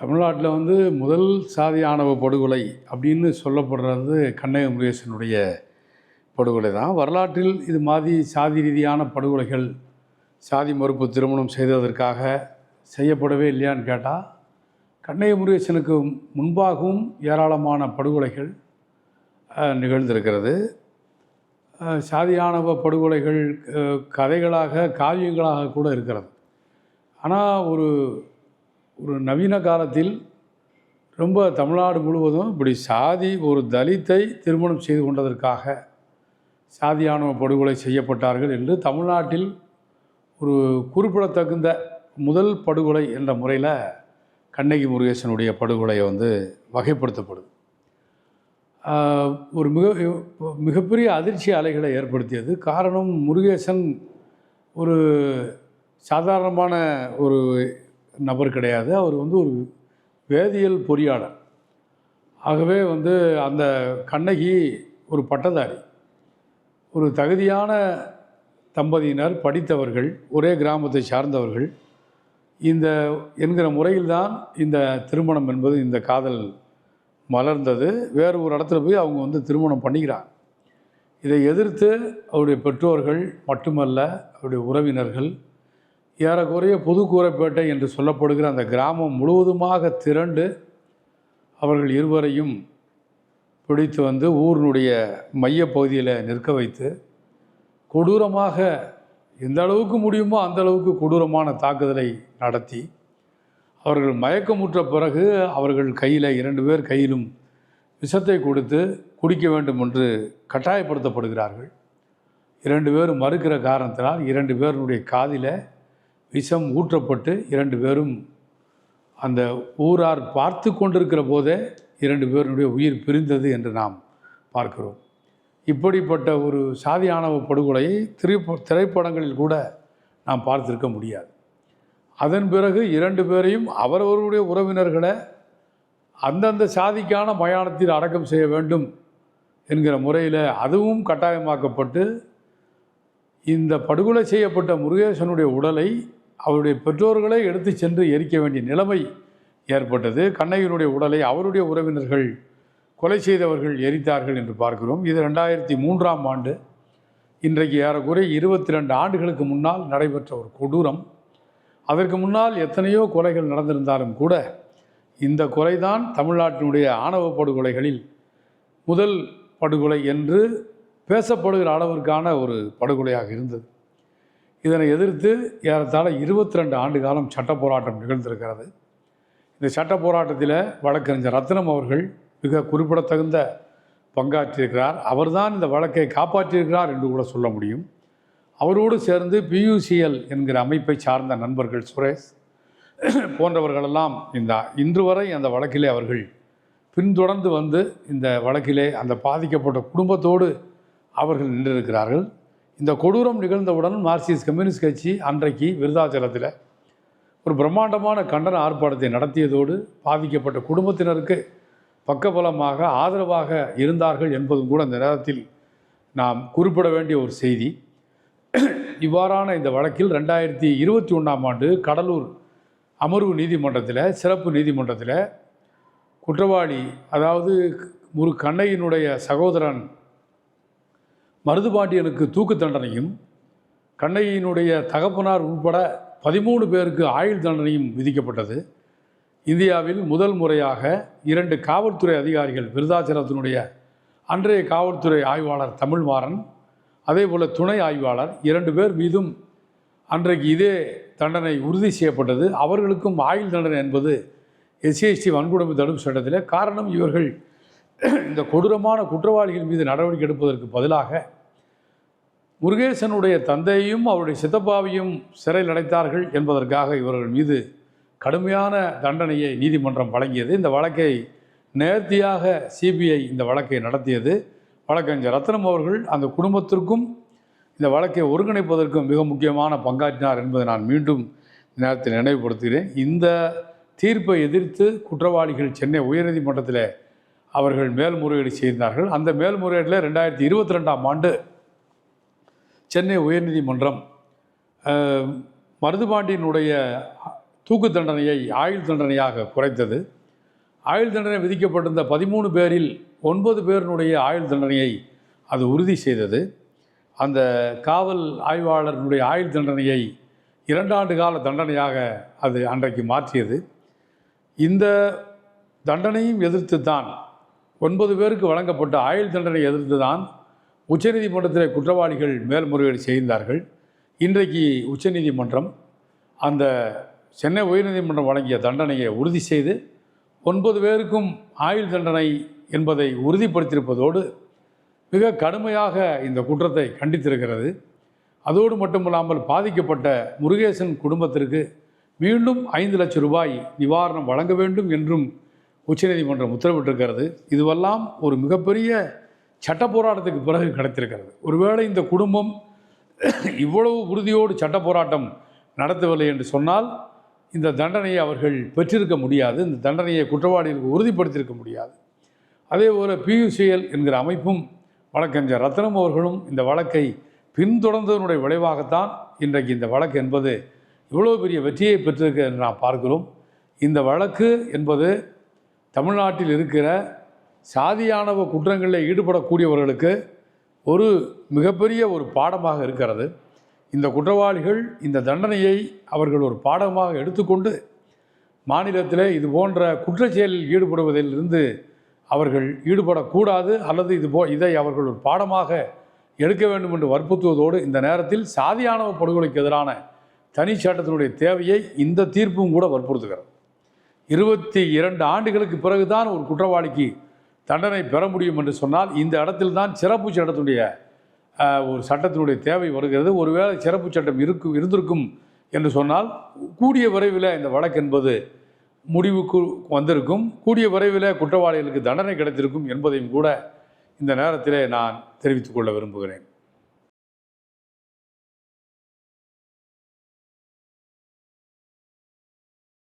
தமிழ்நாட்டில் வந்து முதல் சாதி ஆணவ படுகொலை அப்படின்னு சொல்லப்படுறது கண்ணகி முருகேசனுடைய படுகொலை தான். வரலாற்றில் இது மாதிரி சாதி ரீதியான படுகொலைகள் சாதி மறுப்பு திருமணம் செய்ததற்காக செய்யப்படவே இல்லையான்னு கேட்டால் கண்ணகி முருகேசனுக்கு முன்பாகவும் ஏராளமான படுகொலைகள் நிகழ்ந்திருக்கிறது. சாதியானவ படுகொலைகள் கதைகளாக காவியங்களாக கூட இருக்கிறது. ஆனால் ஒரு ஒரு நவீன காலத்தில் ரொம்ப தமிழ்நாடு முழுவதும் இப்படி சாதி ஒரு தலித்தை திருமணம் செய்து கொண்டதற்காக சாதியான படுகொலை செய்யப்பட்டார்கள் என்று தமிழ்நாட்டில் ஒரு குறிப்பிடத்தகுந்த முதல் படுகொலை என்ற முறையில் கண்ணகி முருகேசனுடைய படுகொலை வந்து வகைப்படுத்தப்படுது. ஒரு மிக மிகப்பெரிய அதிர்ச்சி அலைகளை ஏற்படுத்தியது. காரணம் முருகேசன் ஒரு சாதாரணமான ஒரு நபர் கிடையாது. அவர் வந்து ஒரு வேதியியல் பொறியாளர். ஆகவே வந்து அந்த கண்ணகி ஒரு பட்டதாரி. ஒரு தகுதியான தம்பதியினர் படித்தவர்கள் ஒரே கிராமத்தை சார்ந்தவர்கள். இந்த என்கிற முறையில்தான் இந்த திருமணம் என்பது இந்த காதல் மலர்ந்தது. வேறு ஒரு இடத்துல போய் அவங்க வந்து திருமணம் பண்ணிக்கிறாங்க. இதை எதிர்த்து அவருடைய பெற்றோர்கள் மட்டுமல்ல அவருடைய உறவினர்கள் ஏறக்குறைய புதுக்கூரைப்பேட்டை என்று சொல்லப்படுகிற அந்த கிராமம் முழுவதுமாக திரண்டு அவர்கள் இருவரையும் பிடித்து வந்து ஊரினுடைய மையப்பகுதியில் நிற்க வைத்து கொடூரமாக எந்த அளவுக்கு முடியுமோ அந்த அளவுக்கு கொடூரமான தாக்குதலை நடத்தி அவர்கள் மயக்கமுற்ற பிறகு அவர்கள் கையில் இரண்டு பேர் கையிலும் விஷத்தை கொடுத்து குடிக்க வேண்டும் என்று கட்டாயப்படுத்தப்படுகிறார்கள். இரண்டு பேரும் மறுக்கிற காரணத்தினால் இரண்டு பேருடைய காதில் விஷம் ஊற்றப்பட்டு இரண்டு பேரும் அந்த ஊரார் பார்த்து கொண்டிருக்கிற போதே இரண்டு பேருடைய உயிர் பிரிந்தது என்று நாம் பார்க்கிறோம். இப்படிப்பட்ட ஒரு சாதி ஆணவ படுகொலையை திரைப்ப திரைப்படங்களில் கூட நாம் பார்த்திருக்க முடியாது. அதன் பிறகு இரண்டு பேரையும் அவரவருடைய உறவினர்களை அந்தந்த சாதிக்கான மயானத்தில் அடக்கம் செய்ய வேண்டும் என்கிற முறையில் அதுவும் கட்டாயமாக்கப்பட்டு இந்த படுகொலை செய்யப்பட்ட முருகேசனுடைய உடலை அவருடைய பெற்றோர்களே எடுத்து சென்று எரிக்க வேண்டிய நிலைமை ஏற்பட்டது. கண்ணையனுடைய உடலை அவருடைய உறவினர்கள் கொலை செய்தவர்கள் எரித்தார்கள் என்று பார்க்கிறோம். இது ரெண்டாயிரத்தி மூன்றாம் ஆண்டு. இன்றைக்கு ஏறக்குறைய இருபத்தி ரெண்டு ஆண்டுகளுக்கு முன்னால் நடைபெற்ற ஒரு கொடூரம். அதற்கு முன்னால் எத்தனையோ கொலைகள் நடந்திருந்தாலும் கூட இந்த கொலைதான் தமிழ்நாட்டினுடைய ஆணவ படுகொலைகளில் முதல் படுகொலை என்று பேசப்படுகிற அளவிற்கான ஒரு படுகொலையாக இருந்தது. இதனை எதிர்த்து ஏறத்தாழ இருபத்தி ரெண்டு ஆண்டு காலம் சட்ட போராட்டம் நிகழ்ந்திருக்கிறது. இந்த சட்ட போராட்டத்தில் வழக்கறிஞர் ரத்னம் அவர்கள் மிக குறிப்பிடத்தகுந்த பங்காற்றியிருக்கிறார். அவர்தான் இந்த வழக்கை காப்பாற்றியிருக்கிறார் என்று கூட சொல்ல முடியும். அவரோடு சேர்ந்து பியூசிஎல் என்கிற அமைப்பை சார்ந்த நண்பர்கள் சுரேஷ் போன்றவர்களெல்லாம் இந்த இன்று வரை அந்த வழக்கிலே அவர்கள் பின்தொடர்ந்து வந்து இந்த வழக்கிலே அந்த பாதிக்கப்பட்ட குடும்பத்தோடு அவர்கள் நின்றிருக்கிறார்கள். இந்த கொடூரம் நிகழ்ந்தவுடன் மார்க்சிஸ்ட் கம்யூனிஸ்ட் கட்சி அன்றைக்கு விருதாச்சலத்தில் ஒரு பிரம்மாண்டமான கண்டன ஆர்ப்பாட்டத்தை நடத்தியதோடு பாதிக்கப்பட்ட குடும்பத்தினருக்கு பக்கபலமாக ஆதரவாக இருந்தார்கள் என்பதும் கூட அந்த நேரத்தில் நாம் குறிப்பிட வேண்டிய ஒரு செய்தி. இவ்வாறான இந்த வழக்கில் ரெண்டாயிரத்தி இருபத்தி ஒன்றாம் ஆண்டு கடலூர் அமர்வு நீதிமன்றத்தில் சிறப்பு நீதிமன்றத்தில் குற்றவாளி அதாவது ஒரு கண்ணையினுடைய சகோதரன் மருதுபாண்டியனுக்கு தூக்கு தண்டனையும் கண்ணையினுடைய தகப்பனார் உட்பட பதிமூணு பேருக்கு ஆயுள் தண்டனையும் விதிக்கப்பட்டது. இந்தியாவில் முதல் முறையாக இரண்டு காவல்துறை அதிகாரிகள் விருதாச்சலத்தினுடைய அன்றைய காவல்துறை ஆய்வாளர் தமிழ்மாறன் அதே போல் துணை ஆய்வாளர் இரண்டு பேர் மீதும் அன்றைக்கு இதே தண்டனை உறுதி செய்யப்பட்டது. அவர்களுக்கும் ஆயுள் தண்டனை என்பது எஸ்சிஎஸ்டி வன்கொடுமை தடுப்பு சட்டத்தில் காரணம். இவர்கள் இந்த கொடூரமான குற்றவாளிகள் மீது நடவடிக்கை எடுப்பதற்கு பதிலாக முருகேசனுடைய தந்தையும் அவருடைய சித்தப்பாவையும் சிறையில் அடைத்தார்கள் என்பதற்காக இவர்கள் மீது கடுமையான தண்டனையை நீதிமன்றம் வழங்கியது. இந்த வழக்கை நேர்த்தியாக சிபிஐ இந்த வழக்கை நடத்தியது. வழக்கறிஞர் ரத்னம் அவர்கள் அந்த குடும்பத்திற்கும் இந்த வழக்கை ஒருங்கிணைப்பதற்கும் மிக முக்கியமான பங்காற்றினார் என்பதை நான் மீண்டும் நேரத்தில் நினைவுபடுத்துகிறேன். இந்த தீர்ப்பை எதிர்த்து குற்றவாளிகள் சென்னை உயர்நீதிமன்றத்தில் அவர்கள் மேல்முறையீடு செய்தார்கள். அந்த மேல்முறையீட்டில் ரெண்டாயிரத்தி இருபத்தி ரெண்டாம் ஆண்டு சென்னை உயர்நீதிமன்றம் மருதுபாண்டியனுடைய தூக்கு தண்டனையை ஆயுள் தண்டனையாக குறைத்தது. ஆயுள் தண்டனை விதிக்கப்பட்டிருந்த பதிமூணு பேரில் ஒன்பது பேரினுடைய ஆயுள் தண்டனையை அது உறுதி செய்தது. அந்த காவல் ஆய்வாளர்களுடைய ஆயுள் தண்டனையை இரண்டாண்டு கால தண்டனையாக அது அன்றைக்கு மாற்றியது. இந்த தண்டனையும் எதிர்த்து தான் ஒன்பது பேருக்கு வழங்கப்பட்ட ஆயுள் தண்டனை எதிர்த்து தான் உச்சநீதிமன்றத்தில் குற்றவாளிகள் மேல்முறையீடு செய்தார்கள். இன்றைக்கு உச்சநீதிமன்றம் அந்த சென்னை உயர்நீதிமன்றம் வழங்கிய தண்டனையை உறுதி செய்து ஒன்பது பேருக்கும் ஆயுள் தண்டனை என்பதை உறுதிப்படுத்தியிருப்பதோடு மிக கடுமையாக இந்த குற்றத்தை கண்டித்திருக்கிறது. அதோடு மட்டுமில்லாமல் பாதிக்கப்பட்ட முருகேசன் குடும்பத்திற்கு மீண்டும் ஐந்து லட்சம் ரூபாய் நிவாரணம் வழங்க வேண்டும் என்றும் உச்சநீதிமன்றம் உத்தரவிட்டிருக்கிறது. இதுவெல்லாம் ஒரு மிகப்பெரிய சட்ட போராட்டத்துக்கு பிறகு கிடைத்திருக்கிறது. ஒருவேளை இந்த குடும்பம் இவ்வளவு உறுதியோடு சட்ட போராட்டம் நடத்தவில்லை என்று சொன்னால் இந்த தண்டனையை அவர்கள் பெற்றிருக்க முடியாது இந்த தண்டனையை குற்றவாளிகளுக்கு உறுதிப்படுத்தியிருக்க முடியாது. அதே போல் பியூசிஎல் என்கிற அமைப்பும் வழக்கறிஞர் ரத்னம் அவர்களும் இந்த வழக்கை பின்தொடர்ந்ததனுடைய விளைவாகத்தான் இன்றைக்கு இந்த வழக்கு என்பது இவ்வளோ பெரிய வெற்றியை பெற்றிருக்கு என்று நாம் பார்க்கிறோம். இந்த வழக்கு என்பது தமிழ்நாட்டில் இருக்கிற சாதியானவ குற்றங்களில் ஈடுபடக்கூடியவர்களுக்கு ஒரு மிகப்பெரிய ஒரு பாடமாக இருக்கிறது. இந்த குற்றவாளிகள் இந்த தண்டனையை அவர்கள் ஒரு பாடமாக எடுத்துக்கொண்டு மாநிலத்தில் இது போன்ற குற்றச்செயலில் ஈடுபடுவதிலிருந்து அவர்கள் ஈடுபடக்கூடாது அல்லது இது போ இதை அவர்கள் ஒரு பாடமாக எடுக்க வேண்டும் என்று வற்புறுத்துவதோடு இந்த நேரத்தில் சாதியானவ படுகொலைக்கு எதிரான தனி சட்டத்தினுடைய தேவையை இந்த தீர்ப்பும் கூட வற்புறுத்துகிறது. இருபத்தி இரண்டு ஆண்டுகளுக்கு பிறகுதான் ஒரு குற்றவாளிக்கு தண்டனை பெற முடியும் என்று சொன்னால் இந்த இடத்தில் தான் சிறப்பு சட்டத்துடைய ஒரு சட்டத்தினுடைய தேவை வருகிறது. ஒருவேளை சிறப்பு சட்டம் இருக்கு இருந்திருக்கும் என்று சொன்னால் கூடிய விரைவில் இந்த வழக்கு என்பது முடிவுக்கு வந்திருக்கும். கூடிய விரைவில் குற்றவாளிகளுக்கு தண்டனை கிடைத்திருக்கும் என்பதையும் கூட இந்த நேரத்திலே நான் தெரிவித்துக்கொள்ள விரும்புகிறேன்.